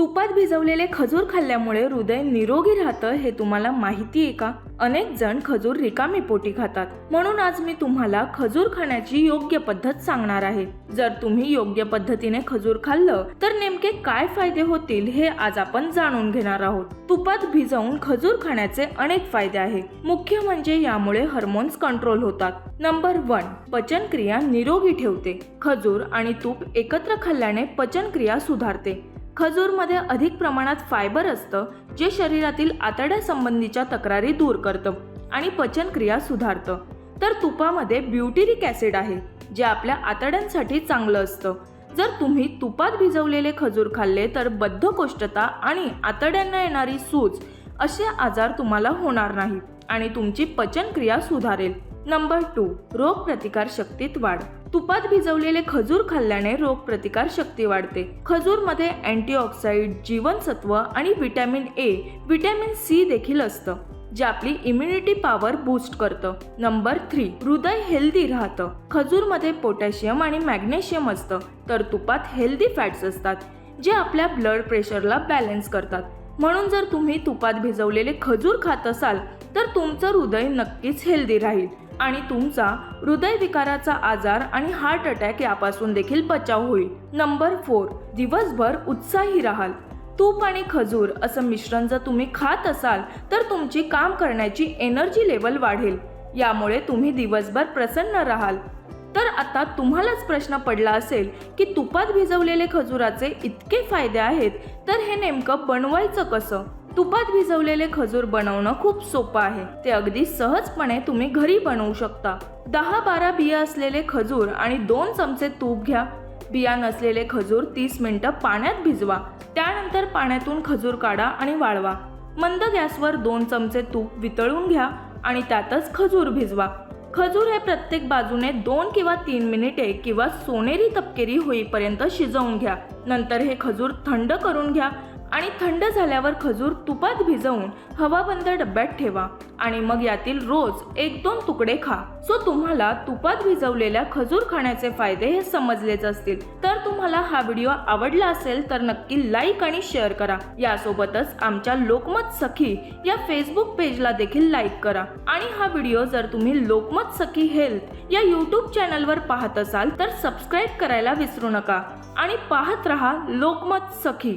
तुपात भिजवलेले खजूर खाल्ल्यामुळे हृदय निरोगी राहतं हे तुम्हाला माहिती आहे का? अनेक जण खजूर रिकामी पोटी खातात. म्हणून आज मी तुम्हाला खजूर खाण्याची योग्य पद्धत सांगणार आहे. जर तुम्ही योग्य पद्धतीने खजूर खाल्लं तर नेमके काय फायदे होतील हे आज आपण जाणून घेणार आहोत. तुपात भिजवून खजूर खाण्याचे अनेक फायदे आहेत मुख्य म्हणजे यामुळे हार्मोन्स कंट्रोल होतात. नंबर वन पचनक्रिया निरोगी ठेवते. खजूर आणि तूप एकत्र खाल्ल्याने पचनक्रिया सुधारते. खजूरमध्ये अधिक प्रमाणात फायबर असतं जे शरीरातील आतड्यासंबंधीच्या तक्रारी दूर करतं आणि पचनक्रिया सुधारतं. तर तुपामध्ये ब्युटिरिक ॲसिड आहे जे आपल्या आतड्यांसाठी चांगलं असतं. जर तुम्ही तुपात भिजवलेले खजूर खाल्ले तर बद्धकोष्ठता आणि आतड्यांना येणारी सूज असे आजार तुम्हाला होणार नाही आणि तुमची पचनक्रिया सुधारेल. नंबर टू रोग प्रतिकार शक्तीत वाढ. तुपात भिजवलेले खजूर खाल्ल्याने रोगप्रतिकार शक्ती वाढते. खजूरमध्ये अँटीऑक्साईड जीवनसत्व आणि व्हिटॅमिन ए व्हिटॅमिन सी देखील असतं जे आपली इम्युनिटी पॉवर बूस्ट करतं. नंबर थ्री हृदय हेल्दी राहतं. खजूरमध्ये पोटॅशियम आणि मॅग्नेशियम असतं तर तुपात हेल्दी फॅट्स असतात जे आपल्या ब्लड प्रेशरला बॅलन्स करतात. म्हणून जर तुम्ही तुपात भिजवलेले खजूर खात असाल तर तुमचं हृदय नक्कीच हेल्दी राहील. आणि तुमचा हृदयविकाराचा आजार आणि हार्ट अटॅक यापासून देखील बचाव होईल. नंबर फोर दिवसभर उत्साही राहाल. तूप आणि खजूर असं मिश्रण जर तुम्ही खात असाल तर तुमची काम करण्याची एनर्जी लेवल वाढेल. यामुळे तुम्ही दिवसभर प्रसन्न राहाल. तर आता तुम्हालाच प्रश्न पडला असेल की तुपात भिजवलेले खजुराचे इतके फायदे आहेत तर हे नेमकं बनवायचं कसं? तुपात भिजवलेले खजूर बनवणं खूप सोपं आहे. ते अगदी सहजपणे तुम्ही घरी बनवू शकता. दहा बारा बिया असलेले खजूर आणि दोन चमचे तूप घ्या. बिया नसलेले खजूर तीस मिनटं पाण्यात भिजवा. त्यानंतर पाण्यातून खजूर काढा आणि वाळवा. मंद गॅसवर दोन चमचे तूप वितळून घ्या आणि त्यातच खजूर भिजवा. खजूर हे प्रत्येक बाजूने दोन किंवा तीन मिनिटे किंवा सोनेरी तपकेरी होईपर्यंत शिजवून घ्या. नंतर हे खजूर थंड करून घ्या. आणि थंड झाल्यावर खजूर तुपात भिजवून हवाबंद डब्यात ठेवा आणि मग यातील रोज एक दोन तुकडे खा. सो तुम्हाला तुपात भिजवलेल्या खजूर खाण्याचे फायदे हे समजलेच असतील. तर तुम्हाला हा व्हिडिओ आवडला असेल तर नक्की लाईक आणि शेअर करा. यासोबतच आमच्या लोकमत सखी या फेसबुक पेजला देखील लाईक करा. आणि हा व्हिडिओ जर तुम्ही लोकमत सखी हेल्थ या यूट्यूब चॅनलवर पाहत असाल तर सबस्क्राईब करायला विसरू नका. आणि पाहत रहा लोकमत सखी.